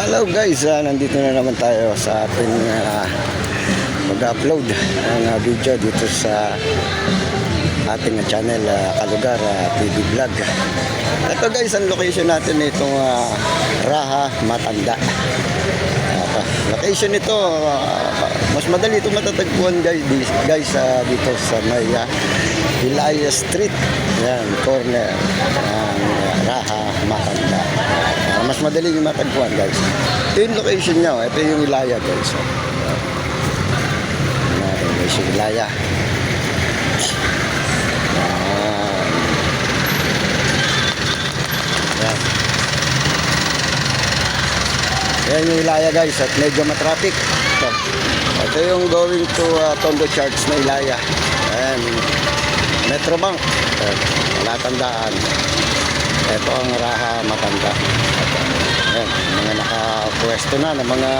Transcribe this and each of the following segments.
Hello guys, ah, nandito na naman tayo sa ating ah, mag-upload ng ah, video dito sa ating channel ah, Kalugar ah, TV Vlog. Ito guys, ang location natin itong ah, Raha Matanda. Ah, location nito, ah, mas madali ito matatagpuan guys, guys ah, dito sa may ah, Ilaya Street. Yan, corner ng Raha Matanda. Madali yung matagpuan guys. Ito yung location niya, oh. ito yung Ilaya guys. oh. Yan, guys, yung Ilaya. Yan. Yan. Yan yung Ilaya guys at medyo matraffic. Ito. Ito yung going to uh, Tondo Church na Ilaya. Ayan. Metro Bank. Ayan. Palatandaan. Ito ang Raha Matanda. Ayan. Mga nakapwesto na ng mga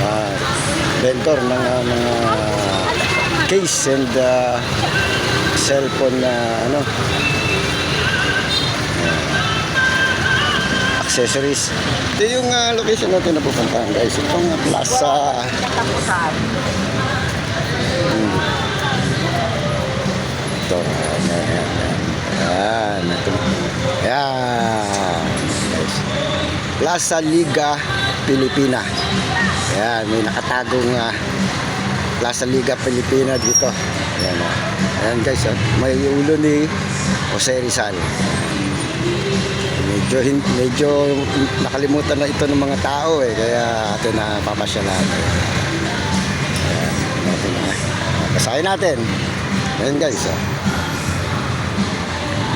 ah, vendor ng ah, mga case and ah, cellphone na ano accessories. Ito yung ah, location natin na pupuntahan guys. Itong plaza. Hmm. Ito. Ayan. Ayan. Ayan. Guys. Plaza Liga Pilipina. Ayan. May nakatagong ah, Plaza Liga Pilipina dito. Ayan. ah. Ayan guys. ah. May ulo ni Jose Rizal medyo medyo nakalimutan na ito ng mga tao eh kaya atin na papasyalan Ayan, natin na basahin natin ayan guys ah.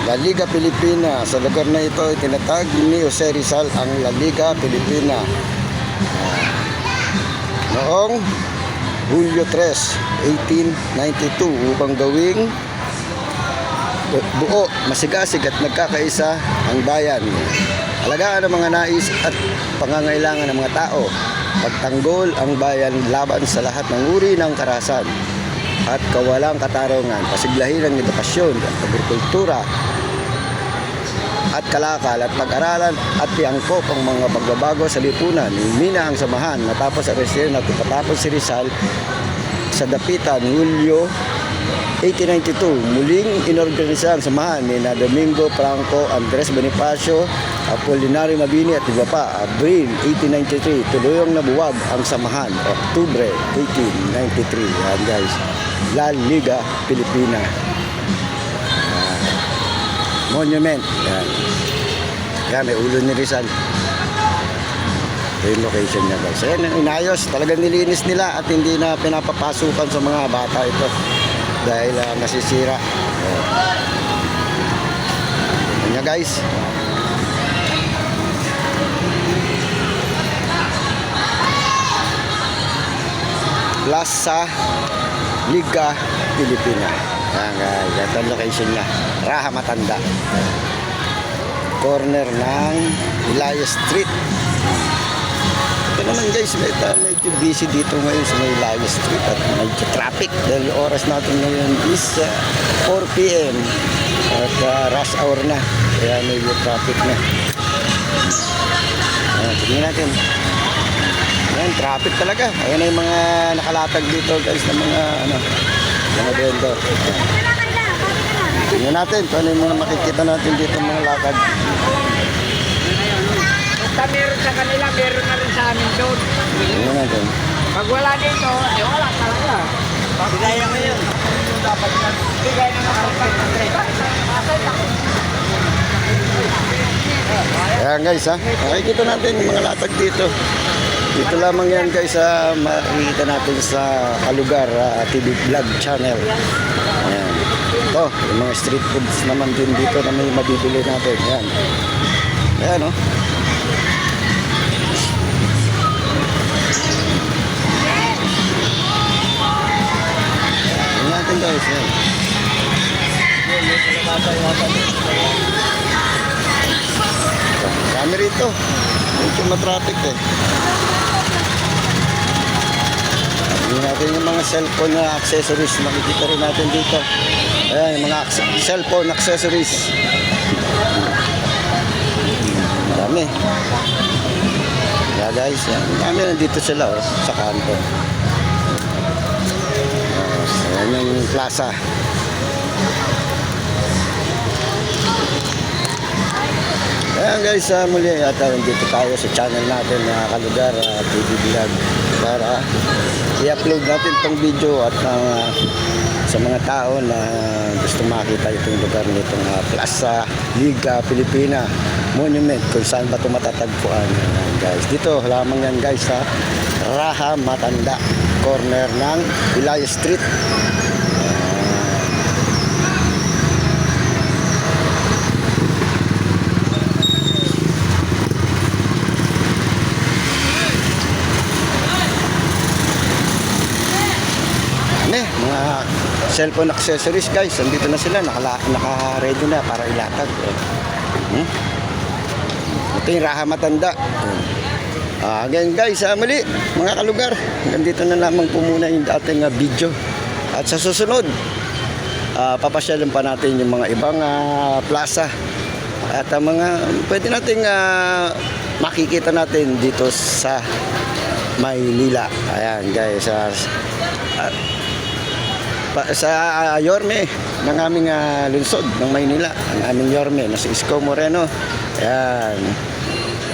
La Liga Pilipina sa lugar na ito itinatag ni Jose Rizal ang La Liga Pilipina noong Hulyo 3, 1892 upang gawing buo, masigasig at nagkakaisa ang bayan. Alagaan ang mga nais at pangangailangan ng mga tao. Pagtanggol ang bayan laban sa lahat ng uri ng karahasan at kawalang katarungan, pasiglahin ang edukasyon at agrikultura at kalakal at pag-aralan at tiangkop ang mga pagbabago sa lipunan. Mina ang samahan matapos arestihin at ipatapos si Rizal sa dapitan Hulyo 1892, muling inorganisa ang samahan ni na Domingo Franco, Andres Bonifacio, Apolinario Mabini at iba pa. Abril 1893, tuluyang nabuwag ang samahan. Oktubre 1893, yan guys. La Liga Pilipina. Monument. Yan. Yan, may ulo ni Rizal. Ito yung location niya guys. Ayan, inayos. Talagang nilinis nila at hindi na pinapapasukan sa mga bata ito dahil ah, nasisira. Oh. Yan niya guys. Plaza Liga Pilipina. Yan guys, ito ang location niya. Raha Matanda. Corner ng Ilaya Street. Naman guys, medyo, medyo busy dito ngayon sa may Ilaya Street at medyo traffic dahil oras natin ngayon is uh, 4 p.m. at uh, rush hour na. Kaya medyo traffic na. Ayan, tingnan natin. Ayan, traffic talaga. Ayan yung mga nakalatag dito guys ng mga ano, mga vendor. Tingnan natin kung ano yung mga makikita natin dito mga lakad. Basta meron sa kanila, meron na rin sa amin doon. Tingnan natin. Pag wala dito, eh wala talaga. Bigaya ngayon. Dapat na. Bigay na Ayan guys ha, makikita natin yung mga latag dito. Dito lamang yan guys sa makikita natin sa Kalugar ah, TV Vlog channel. Ayan. Ito, yung mga street foods naman din dito na may mabibili natin. Ayan. Ayan oh. Guys. Ayan. Kami rito. Medyo matraffic eh. Tingnan natin yung mga cellphone na accessories. Makikita rin natin dito. Ayan, yung mga cellphone accessories. Dami. Yeah guys, yan. Dami nandito sila oh, sa kanto. Plaza. Ayan guys, uh, muli at uh, dito tayo sa channel natin na kalugar uh, TV Vlog para i-upload natin tong video at uh, sa mga tao na gusto makita itong lugar nitong uh, Plaza Liga Pilipina Monument kung saan ba ito matatagpuan Ayan, guys. Dito lamang yan guys sa Raha Matanda corner ng Ilaya Street Ano mga cellphone accessories guys, andito na sila, naka-ready na para ilatag. Hmm? Ito yung Raha Matanda. Ah, again guys, ah, muli, mga kalugar, nandito na lamang po muna yung dating ah, video. At sa susunod, ah, papasyalan pa natin yung mga ibang ah, plaza. At ang mga pwede nating ah, makikita natin dito sa Maynila. Ayan guys, ah, pa, sa uh, Yorme ng aming ah, lungsod ng Maynila, ang aming Yorme na si Isko Moreno. Ayan.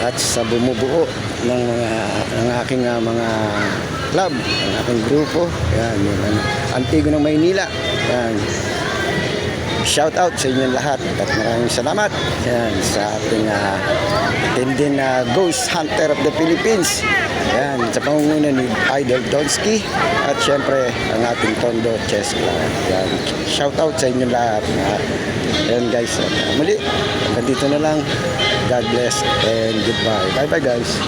At sa bumubuo ng mga ng aking ah, mga club, ng aking grupo. Ayan, yung ano, Antigo ng Maynila. Ayan. Shout out sa inyong lahat at maraming salamat Ayan, sa ating uh, tindin na Ghost Hunter of the Philippines. Ayan, sa pangunguna ni Idol Donsky at syempre ang ating Tondo Chess Club. Ayan, shout out sa inyong lahat. Ayan guys, uh, muli, hanggang dito na lang. God bless and goodbye. Bye bye guys.